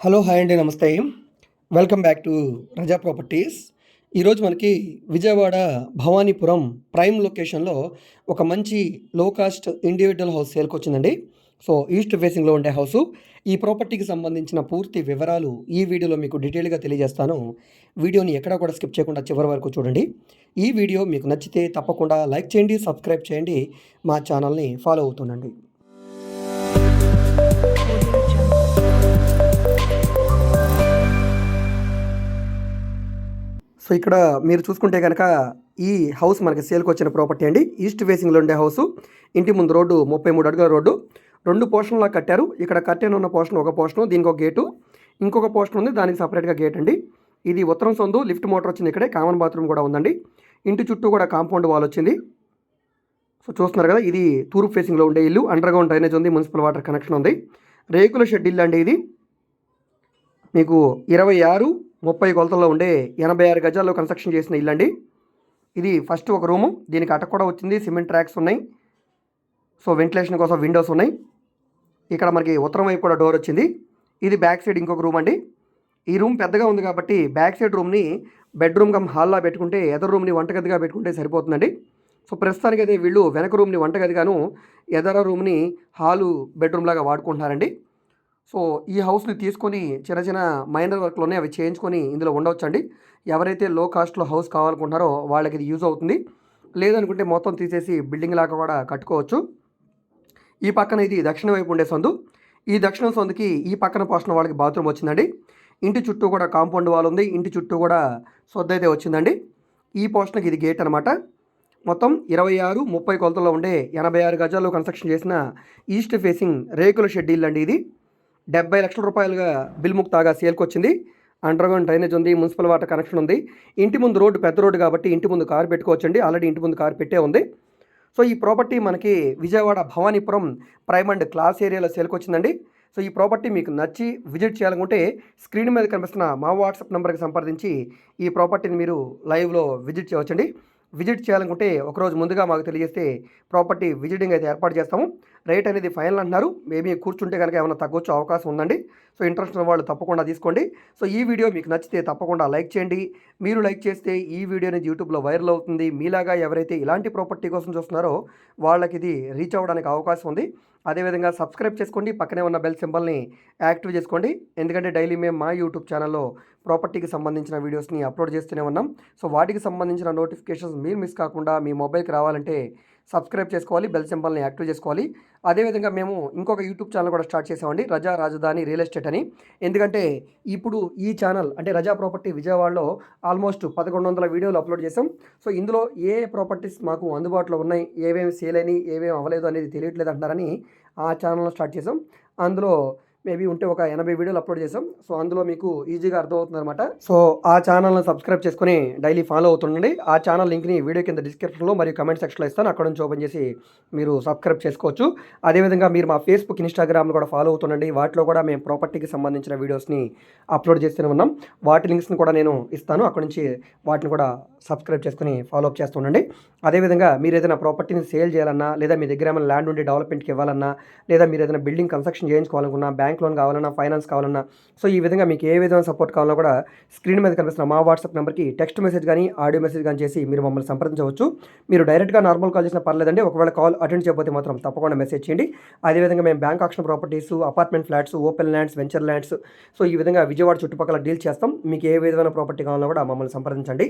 Hello hi అండి నమస్తే. Welcome back to Raza properties. ఈరోజు మనకి విజయవాడ భవానీపురం ప్రైమ్ లొకేషన్లో ఒక మంచి లో కాస్ట్ ఇండివిజువల్ హౌస్ సేల్కి వచ్చిందండి. సో ఈస్ట్ ఫేసింగ్లో ఉండే హౌసు ఈ ప్రాపర్టీకి సంబంధించిన పూర్తి వివరాలు ఈ వీడియోలో మీకు డీటెయిల్గా తెలియజేస్తాను. వీడియోని ఎక్కడా కూడా స్కిప్ చేయకుండా చివరి వరకు చూడండి. ఈ వీడియో మీకు నచ్చితే తప్పకుండా లైక్ చేయండి సబ్స్క్రైబ్ చేయండి. మా ఛానల్ని ఫాలో అవుతుండండి. సో ఇక్కడ మీరు చూసుకుంటే కనుక ఈ హౌస్ మనకి సేల్కి వచ్చిన ప్రాపర్టీ అండి. ఈస్ట్ ఫేసింగ్లో ఉండే హౌస్. ఇంటి ముందు రోడ్డు ముప్పై మూడు అడుగుల రోడ్డు. రెండు పోర్షన్లా కట్టారు. ఇక్కడ కట్టెన్ ఉన్న పోర్షన్ ఒక పోర్షన్ దీనికి ఒక గేటు. ఇంకొక పోర్షన్ ఉంది. దానికి సపరేట్గా గేట్ అండి. ఇది ఉత్తరం సొందు లిఫ్ట్ మోటార్ వచ్చింది ఇక్కడే. కామన్ బాత్రూమ్ కూడా ఉందండి. ఇంటి చుట్టూ కూడా కాంపౌండ్ వాల్ వచ్చింది. సో చూస్తున్నారు కదా ఇది తూర్పు ఫేసింగ్లో ఉండే ఇల్లు. అండర్గ్రౌండ్ డ్రైనేజ్ ఉంది. మున్సిపల్ వాటర్ కనెక్షన్ ఉంది. రేకుల షెడ్ ఇల్లు అండి ఇది. మీకు ఇరవై ఆరు ముప్పై కొలతల్లో ఉండే ఎనభై ఆరు గజాల్లో కన్స్ట్రక్షన్ చేసిన ఇల్లు అండి ఇది ఫస్ట్ ఒక రూము. దీనికి అటక కూడా వచ్చింది. సిమెంట్ ట్రాక్స్ ఉన్నాయి. సో వెంటిలేషన్ కోసం విండోస్ ఉన్నాయి. ఇక్కడ మనకి ఉత్తరం వైపు కూడా డోర్ వచ్చింది. ఇది బ్యాక్ సైడ్ ఇంకొక రూమ్ అండి. ఈ రూమ్ పెద్దగా ఉంది కాబట్టి బ్యాక్ సైడ్ రూమ్ని బెడ్రూమ్ కమ్ హాల్లో పెట్టుకుంటే ఎదర్ రూమ్ని వంటగదిగా పెట్టుకుంటే సరిపోతుందండి. సో ప్రస్తుతానికి అయితే వీళ్ళు వెనక రూమ్ని వంటగదిగాను ఎదర రూమ్ని హాలు బెడ్రూమ్ లాగా వాడుకుంటున్నారండి. సో ఈ హౌస్ని తీసుకొని చిన్న చిన్న మైనర్ వర్క్లోనే అవి చేయించుకొని ఇందులో ఉండవచ్చండి. ఎవరైతే లో కాస్ట్లో హౌస్ కావాలనుకుంటున్నారో వాళ్ళకి ఇది యూజ్ అవుతుంది. లేదనుకుంటే మొత్తం తీసేసి బిల్డింగ్ లాగా కూడా కట్టుకోవచ్చు. ఈ పక్కన ఇది దక్షిణ వైపు ఉండే సందు. ఈ దక్షిణ సందుకి ఈ పక్కన పోషణ వాళ్ళకి బాత్రూమ్ వచ్చిందండి. ఇంటి చుట్టూ కూడా కాంపౌండ్ వాల్ ఉంది. ఇంటి చుట్టూ కూడా సొద్ద అయితే వచ్చిందండి. ఈ పోషణకి ఇది గేట్ అనమాట మొత్తం ఇరవై ఆరు ముప్పై కొలతల్లో ఉండే ఎనభై ఆరు గజాల్లో కన్స్ట్రక్షన్ చేసిన ఈస్ట్ ఫేసింగ్ రేకుల షెడ్యూల్ అండి ఇది. డెబ్బై లక్షల రూపాయలుగా బిల్ ముక్తాగా సేల్కి వచ్చింది. అండర్గ్రౌండ్ డ్రైనేజ్ ఉంది మున్సిపల్ వాటర్ కనెక్షన్ ఉంది. ఇంటి ముందు రోడ్డు పెద్ద రోడ్డు కాబట్టి ఇంటి ముందు కారు పెట్టుకోవచ్చండి. ఆల్రెడీ ఇంటి ముందు కారు పెట్టే ఉంది. సో ఈ ప్రాపర్టీ మనకి Vijayawada Bhavanipuram prime and class ఏరియాలో సేల్కి వచ్చిందండి. సో ఈ ప్రాపర్టీ మీకు నచ్చి విజిట్ చేయాలనుకుంటే స్క్రీన్ మీద కనిపిస్తున్న మా వాట్సాప్ నెంబర్కి సంప్రదించి ఈ ప్రాపర్టీని మీరు లైవ్లో విజిట్ చేయవచ్చండి. విజిట్ చేయాలనుకుంటే ఒకరోజు ముందుగా మాకు తెలియజేస్తే ప్రాపర్టీ విజిటింగ్ అయితే ఏర్పాటు చేస్తాము. రేట్ అనేది ఫైనల్ అంటున్నారు. మేబీ కూర్చుంటే కనుక ఏమైనా తగ్గొచ్చే అవకాశం ఉందండి. సో ఇంట్రెస్ట్ ఉన్న వాళ్ళు తప్పకుండా తీసుకోండి. సో ఈ వీడియో మీకు నచ్చితే తప్పకుండా లైక్ చేయండి. మీరు లైక్ చేస్తే ఈ వీడియో అనేది యూట్యూబ్లో వైరల్ అవుతుంది. మీలాగా ఎవరైతే ఇలాంటి ప్రాపర్టీ కోసం చూస్తున్నారో వాళ్ళకి ఇది రీచ్ అవ్వడానికి అవకాశం ఉంది. అదేవిధంగా సబ్స్క్రైబ్ చేసుకోండి. పక్కనే ఉన్న బెల్ సింబల్ని యాక్టివ్ చేసుకోండి. ఎందుకంటే డైలీ మేము మా యూట్యూబ్ ఛానల్లో ప్రాపర్టీకి సంబంధించిన వీడియోస్ని అప్లోడ్ చేస్తూనే ఉన్నాం. సో వాటికి సంబంధించిన నోటిఫికేషన్స్ మీరు మిస్ కాకుండా మీ మొబైల్కి రావాలంటే సబ్స్క్రైబ్ చేసుకోవాలి బెల్ సింబల్ని యాక్టివ్ చేసుకోవాలి. అదేవిధంగా మేము ఇంకొక యూట్యూబ్ ఛానల్ కూడా స్టార్ట్ చేసామండి రజా రాజధాని రియల్ ఎస్టేట్ అని. ఎందుకంటే ఇప్పుడు ఈ ఛానల్ అంటే రజా ప్రాపర్టీ విజయవాడలో ఆల్మోస్ట్ పదకొండు వందల వీడియోలు అప్లోడ్ చేసాం. సో ఇందులో ఏ ప్రాపర్టీస్ మాకు అందుబాటులో ఉన్నాయి ఏమేమి సేల్ అయినాయి ఏమేమి అవ్వలేదు అనేది తెలియట్లేదు అంటారని ఆ ఛానల్ స్టార్ట్ చేసాం. అందులో మేబీ ఉంటే ఒక ఎనభై వీడియోలు అప్లోడ్ చేసాం సో అందులో మీకు ఈజీగా అర్థమవుతుంది అనమాట సో ఆ ఛానల్ని సబ్స్క్రైబ్ చేసుకుని డైలీ ఫాలో అవుతుండండి. ఆ ఛానల్ లింక్ని వీడియో కింద డిస్క్రిప్షన్లో మరియు కమెంట్ సెక్షన్లో ఇస్తాను. అక్కడ నుంచి ఓపెన్ చేసి మీరు సబ్స్క్రైబ్ చేసుకోవచ్చు. అదేవిధంగా మీరు మా ఫేస్బుక్ ఇన్స్టాగ్రామ్ కూడా ఫాలో అవుతుండండి. వాటిలో కూడా మేము ప్రాపర్టీకి సంబంధించిన వీడియోస్ని అప్లోడ్ చేస్తూనే ఉన్నాం. వాటి లింక్స్ని కూడా నేను ఇస్తాను. అక్కడ నుంచి వాటిని కూడా సబ్స్క్రైబ్ చేసుకుని ఫాలో అప్ చేస్తుండండి అదేవిధంగా మీరు ఏదైనా ప్రాపర్టీని సేల్ చేయాలన్నా లేదా మీ దగ్గర ఏమైనా ల్యాండ్ ఉండి డెవలప్మెంట్కి ఇవ్వాలన్నా లేదా మీరు ఏదైనా బిల్డింగ్ కన్స్ట్రక్షన్ చేయించుకోవాలనుకున్నా బ్యాంక్ లోన్ కావాలన్నా ఫైనాన్స్ కావాలన్నా సో ఈ విధంగా మీకు ఏ విధమైన సపోర్ట్ కావాలన్నా కూడా స్క్రీన్ మీద కనిపిస్తున్న మా వాట్సాప్ నెంబర్కి టెక్స్ట్ మెసేజ్ కానీ ఆడియో మెసేజ్ కానీ చేసి మీరు మమ్మల్ని సంప్రదించవచ్చు. మీరు డైరెక్ట్గా నార్మల్ కాల్ చేసినా పర్లేదండి ఒకవేళ కాల్ అటెండ్ చేయకపోతే మాత్రం తప్పకుండా మెసేజ్ చేయండి. అదేవిధంగా మేము bank auction properties apartment flats open lands venture lands so ఈ విధంగా విజయవాడ చుట్టుపక్కల డీల్ చేస్తాం. మీకు ఏ విధమైన ప్రాపర్టీ కావాలన్నా కూడా మమ్మల్ని సంప్రదించండి.